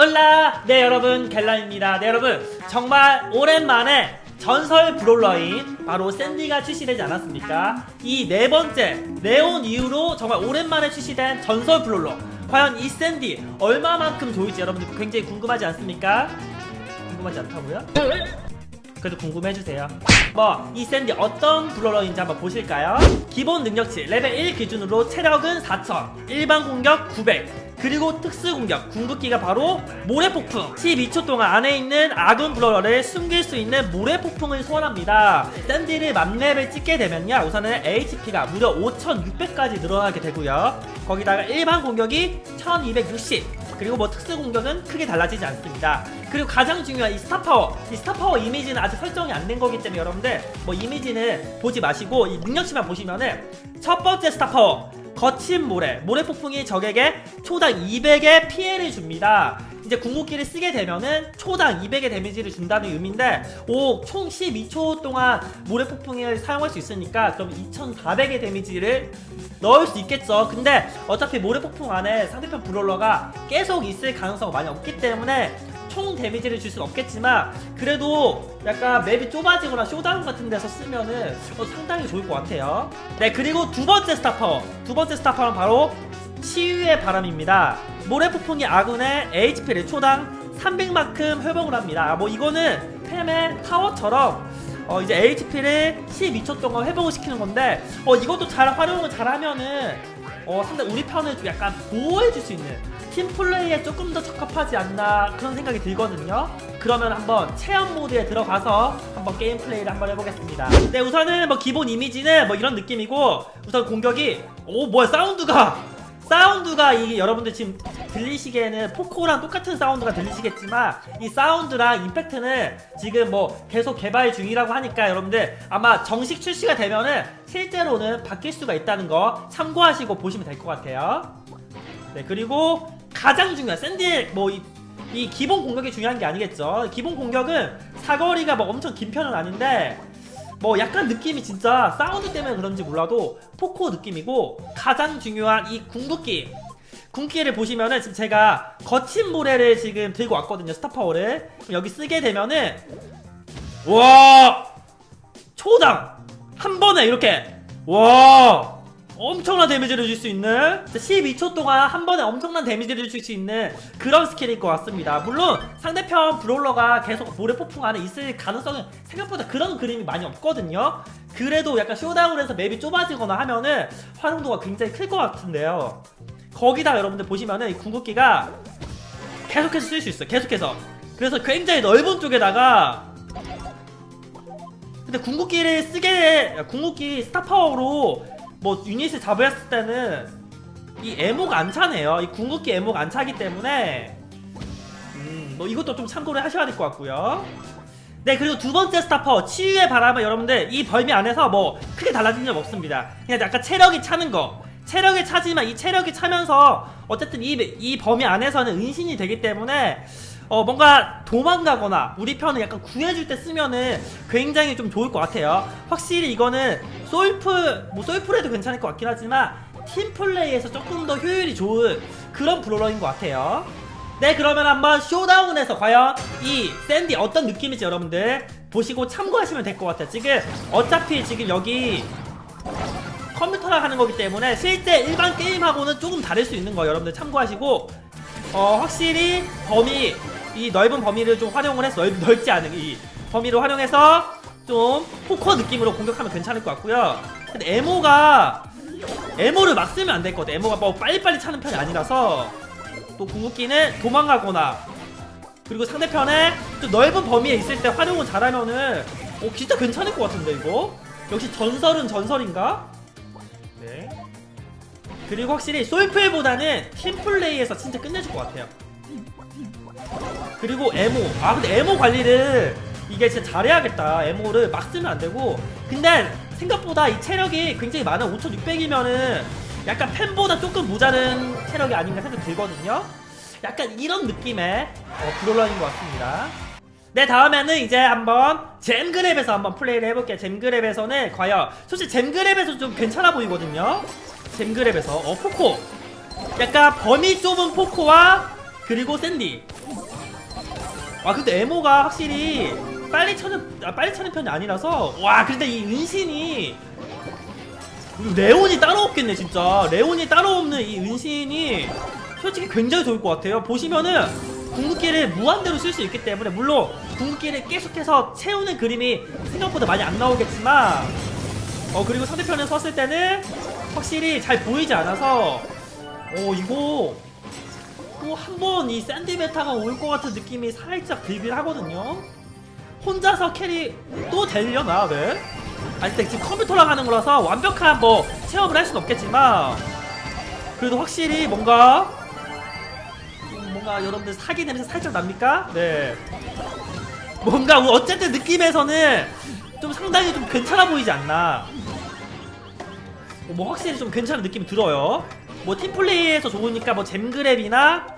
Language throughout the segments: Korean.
올라! 네 여러분 갤라입니다. 네 여러분 정말 오랜만에 전설 브롤러인 바로 샌디가 출시되지 않았습니까? 이 네 번째 네온 이후로 정말 오랜만에 출시된 전설 브롤러 과연 이 샌디 얼마만큼 좋을지 여러분들 굉장히 궁금하지 않습니까? 궁금하지 않다고요? 그래도 궁금해주세요. 뭐, 이 샌디 어떤 브롤러인지 한번 보실까요? 기본 능력치 레벨 1 기준으로 체력은 4000, 일반 공격 900, 그리고 특수 공격, 궁극기가 바로 모래 폭풍. 12초 동안 안에 있는 아군 브롤러를 숨길 수 있는 모래 폭풍을 소환합니다. 샌디를 만렙을 찍게 되면요. 우선은 HP가 무려 5600까지 늘어나게 되고요. 거기다가 일반 공격이 1260, 그리고 뭐 특수 공격은 크게 달라지지 않습니다. 그리고 가장 중요한 이 스타 파워. 이 스타 파워 이미지는 아직 설정이 안 된 거기 때문에 여러분들 뭐 이미지는 보지 마시고 이 능력치만 보시면은 첫 번째 스타 파워. 거친 모래. 모래 폭풍이 적에게 초당 200의 피해를 줍니다. 이제 궁극기를 쓰게 되면은 초당 200의 데미지를 준다는 의미인데 오 총 12초 동안 모래 폭풍을 사용할 수 있으니까 그럼 2400의 데미지를 넣을 수 있겠죠. 근데 어차피 모래 폭풍 안에 상대편 브롤러가 계속 있을 가능성이 많이 없기 때문에 총 데미지를 줄 수는 없겠지만 그래도 약간 맵이 좁아지거나 쇼다운 같은 데서 쓰면은 어, 상당히 좋을 것 같아요. 네 그리고 두 번째 스타 파워 두 번째 스타 파워는 바로 치유의 바람입니다. 모래 폭풍이 아군의 HP를 초당 300만큼 회복을 합니다. 뭐 이거는 템의 타워처럼 어 이제 HP를 12초 동안 회복을 시키는 건데 어 이것도 잘 활용을 잘하면은 어 상당 우리 편을 좀 약간 보호해 줄 수 있는 팀 플레이에 조금 더 적합하지 않나 그런 생각이 들거든요. 그러면 한번 체험 모드에 들어가서 한번 게임 플레이를 한번 해보겠습니다. 네 우선은 뭐 기본 이미지는 뭐 이런 느낌이고 우선 공격이 오 뭐야 사운드가 사운드가 이 여러분들 지금 들리시기에는 포코랑 똑같은 사운드가 들리시겠지만 이 사운드랑 임팩트는 지금 뭐 계속 개발 중이라고 하니까 여러분들 아마 정식 출시가 되면은 실제로는 바뀔 수가 있다는 거 참고하시고 보시면 될 것 같아요. 네 그리고 가장 중요한 샌디 뭐이 이 기본 공격이 중요한 게 아니겠죠. 기본 공격은 사거리가 뭐 엄청 긴 편은 아닌데 뭐 약간 느낌이 진짜 사운드 때문에 그런지 몰라도 포코 느낌이고 가장 중요한 이 궁극기 궁극기를 보시면은 지금 제가 거친 모래를 지금 들고 왔거든요 스타파워를 여기 쓰게 되면은 와 초당 한 번에 이렇게 와 엄청난 데미지를 줄 수 있는 12초 동안 한 번에 엄청난 데미지를 줄 수 있는 그런 스킬일 것 같습니다. 물론 상대편 브롤러가 계속 모래 폭풍 안에 있을 가능성은 생각보다 그런 그림이 많이 없거든요. 그래도 약간 쇼다운에서 맵이 좁아지거나 하면은 활용도가 굉장히 클 것 같은데요. 거기다 여러분들 보시면은 이 궁극기가 계속해서 쓸 수 있어요. 계속해서. 그래서 굉장히 넓은 쪽에다가 근데 궁극기를 쓰게 궁극기 스타 파워로 뭐 유닛을 잡았을 때는 이 에모가 안 차네요. 이 궁극기 에모가 안 차기 때문에 음, 뭐 이것도 좀 참고를 하셔야 될 것 같고요. 네 그리고 두 번째 스타 파워 치유의 바람은 여러분들 이 벌미 안에서 뭐 크게 달라진 점 없습니다. 그냥 약간 체력이 차는 거. 체력이 차지만 이 체력이 차면서 어쨌든 이, 이 범위 안에서는 은신이 되기 때문에 어 뭔가 도망가거나 우리 편을 약간 구해줄 때 쓰면은 굉장히 좀 좋을 것 같아요. 확실히 이거는 솔프 뭐 솔프레도 괜찮을 것 같긴 하지만 팀 플레이에서 조금 더 효율이 좋은 그런 브롤러인 것 같아요. 네 그러면 한번 쇼다운에서 과연 이 샌디 어떤 느낌일지 여러분들 보시고 참고하시면 될 것 같아요. 지금 어차피 지금 여기 컴퓨터랑 하는 거기 때문에 실제 일반 게임하고는 조금 다를 수 있는 거 여러분들 참고하시고. 어 확실히 범위 이 넓은 범위를 좀 활용을 해서 넓, 넓지 않은 이 범위를 활용해서 좀 포커 느낌으로 공격하면 괜찮을 것 같고요. 근데 에모가 에모를 막 쓰면 안 될 것 같아 에모가 뭐 빨리빨리 차는 편이 아니라서 또 궁극기는 도망가거나 그리고 상대편에 좀 넓은 범위에 있을 때 활용을 잘하면은 오 진짜 괜찮을 것 같은데 이거? 역시 전설은 전설인가? 네. 그리고 확실히 솔플보다는 팀플레이에서 진짜 끝내줄 것 같아요. 그리고 에모 아 근데 에모 관리를 이게 진짜 잘해야겠다. 에모를 막 쓰면 안 되고. 근데 생각보다 이 체력이 굉장히 많아. 5600이면은 약간 팬보다 조금 모자른 체력이 아닌가 생각 들거든요. 약간 이런 느낌의 어, 브롤러인 것 같습니다 네 다음에는 이제 한번 잼그랩에서 한번 플레이를 해볼게요. 잼그랩에서는 과연 솔직히 잼그랩에서 좀 괜찮아 보이거든요? 잼그랩에서. 어 포코. 약간 범위 좁은 포코와 그리고 샌디. 와 근데 에모가 확실히 빨리 차는 아, 빨리 차는 편이 아니라서. 와 근데 이 은신이 레온이 따로 없겠네 진짜. 레온이 따로 없는 이 은신이 솔직히 굉장히 좋을 것 같아요. 보시면은 궁극기를 무한대로 쓸 수 있기 때문에 물론 궁극기를 계속해서 채우는 그림이 생각보다 많이 안 나오겠지만 어 그리고 상대편에 섰을 때는 확실히 잘 보이지 않아서 어 이거 또 한 번 이 샌디 메타가 올 것 같은 느낌이 살짝 들긴 하거든요. 혼자서 캐리 또 되려나, 네? 근데 지금 컴퓨터랑 하는 거라서 완벽한 뭐 체험을 할 수는 없겠지만 그래도 확실히 뭔가 음, 뭔가 여러분들 사기 냄새 살짝 납니까? 네. 뭔가 어쨌든 느낌에서는 좀 상당히 좀 괜찮아 보이지 않나. 뭐 확실히 좀 괜찮은 느낌이 들어요. 뭐 팀플레이에서 좋으니까 뭐 잼그랩이나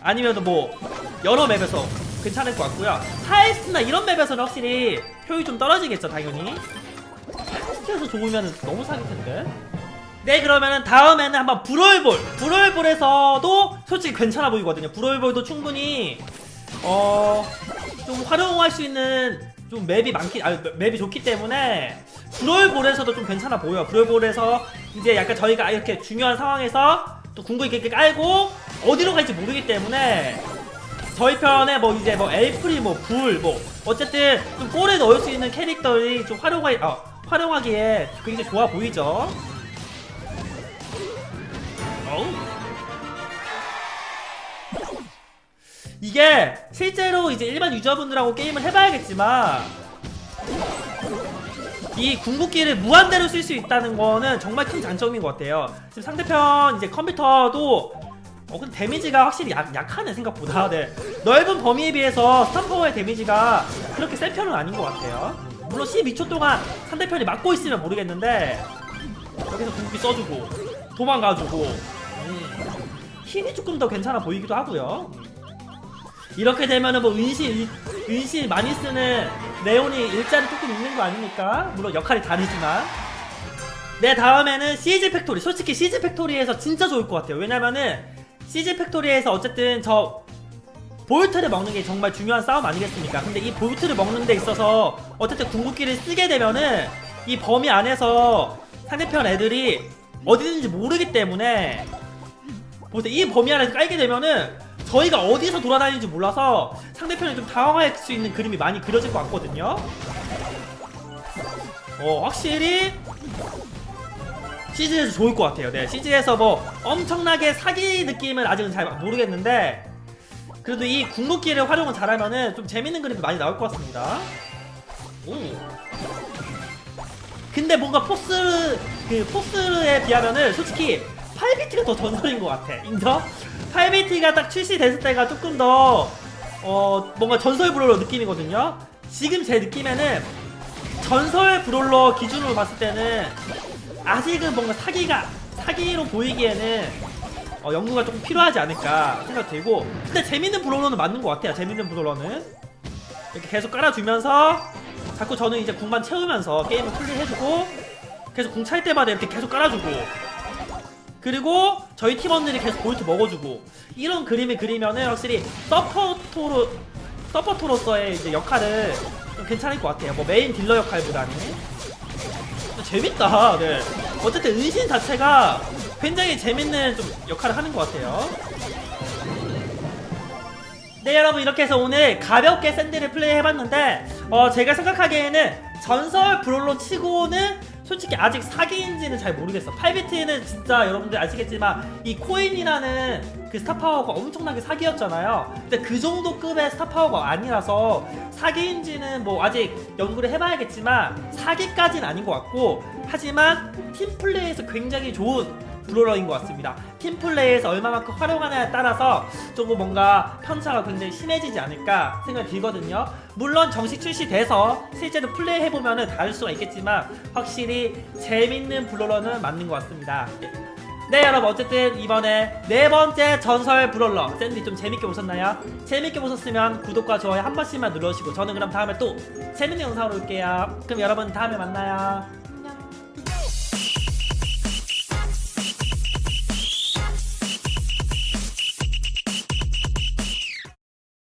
아니면 뭐 여러 맵에서 괜찮을 것 같고요. 하이스나 이런 맵에서는 확실히 효율이 좀 떨어지겠죠, 당연히. 하이스에서 좋으면 너무 사기 텐데. 네, 그러면은 다음에는 한번 브롤볼. 브롤볼에서도 솔직히 괜찮아 보이거든요. 브롤볼도 충분히 어, 좀 활용할 수 있는 좀 맵이 많기, 아, 맵이 좋기 때문에 브롤볼에서도 좀 괜찮아 보여요. 브롤볼에서 이제 약간 저희가 이렇게 중요한 상황에서 또 궁극 이렇게 깔고 어디로 갈지 모르기 때문에 저희 편에 뭐 이제 뭐 엘프리 뭐불뭐 어쨌든 좀 골에 넣을 수 있는 캐릭터들이 좀 활용하, 어, 활용하기에 굉장히 좋아 보이죠. 이게 실제로 이제 일반 유저분들하고 게임을 해봐야겠지만 이 궁극기를 무한대로 쓸 수 있다는 거는 정말 큰 장점인 것 같아요. 지금 상대편 이제 컴퓨터도 어 근데 데미지가 확실히 약, 약하네 생각보다. 네. 넓은 범위에 비해서 스탄파워의 데미지가 그렇게 센 편은 아닌 것 같아요. 물론 12초 동안 상대편이 막고 있으면 모르겠는데 여기서 궁극기 써주고 도망가주고 음. 힐이 조금 더 괜찮아 보이기도 하고요. 이렇게 되면은 뭐 은신 은신 많이 쓰는 레온이 일자리 조금 있는 거 아닙니까? 물론 역할이 다르지만 네 다음에는 CG 팩토리 솔직히 CG 팩토리에서 진짜 좋을 것 같아요 왜냐면은 CG 팩토리에서 어쨌든 저 볼트를 먹는 게 정말 중요한 싸움 아니겠습니까? 근데 이 볼트를 먹는 데 있어서 어쨌든 궁극기를 쓰게 되면은 이 범위 안에서 상대편 애들이 어디 있는지 모르기 때문에 보세요 이 범위 안에서 깔게 되면은 저희가 어디서 돌아다니는지 몰라서 상대편이 좀 당황할 수 있는 그림이 많이 그려질 것 같거든요. 어 확실히 CG에서 좋을 것 같아요. 네 CG에서 뭐 엄청나게 사기 느낌은 아직은 잘 모르겠는데 그래도 이 궁극기를 활용을 잘하면은 좀 재밌는 그림도 많이 나올 것 같습니다. 오. 근데 뭔가 포스 그 포스에 비하면은 솔직히 8비트가 더 전설인 것 같아. 인정? 8비트가 딱 출시됐을 때가 조금 더 어, 뭔가 전설 브롤러 느낌이거든요. 지금 제 느낌에는 전설 브롤러 기준으로 봤을 때는 아직은 뭔가 사기가 사기로 보이기에는 어, 연구가 조금 필요하지 않을까 생각 들고 근데 재밌는 브롤러는 맞는 것 같아요. 재밌는 브롤러는 이렇게 계속 깔아주면서 자꾸 저는 이제 궁만 채우면서 게임을 플레이해주고 계속 궁 찰 때마다 이렇게 계속 깔아주고 그리고 저희 팀원들이 계속 볼트 먹어주고 이런 그림을 그리면은 확실히 서포터로 서포터로서의 이제 역할을 좀 괜찮을 것 같아요. 뭐 메인 딜러 역할보다는 재밌다. 네. 어쨌든 은신 자체가 굉장히 재밌는 좀 역할을 하는 것 같아요. 네 여러분 이렇게 해서 오늘 가볍게 샌드를 플레이 해봤는데 어 제가 생각하기에는 전설 브롤로 치고는 솔직히 아직 사기인지는 잘 모르겠어. 8비트는 진짜 여러분들 아시겠지만 이 코인이라는 그 스타파워가 엄청나게 사기였잖아요. 근데 그 정도 급의 스타파워가 아니라서 사기인지는 뭐 아직 연구를 해봐야겠지만 사기까지는 아닌 것 같고 하지만 팀플레이에서 굉장히 좋은 브롤러인 것 같습니다. 팀플레이에서 얼마만큼 활용하냐에 따라서 조금 뭔가 편차가 굉장히 심해지지 않을까 생각이 들거든요. 물론 정식 출시돼서 실제로 플레이해보면 다를 수가 있겠지만 확실히 재밌는 브롤러는 맞는 것 같습니다. 네 여러분 어쨌든 이번에 네 번째 전설 브롤러 샌디 좀 재밌게 보셨나요? 재밌게 보셨으면 구독과 좋아요 한 번씩만 눌러주시고 저는 그럼 다음에 또 재밌는 영상으로 올게요. 그럼 여러분 다음에 만나요.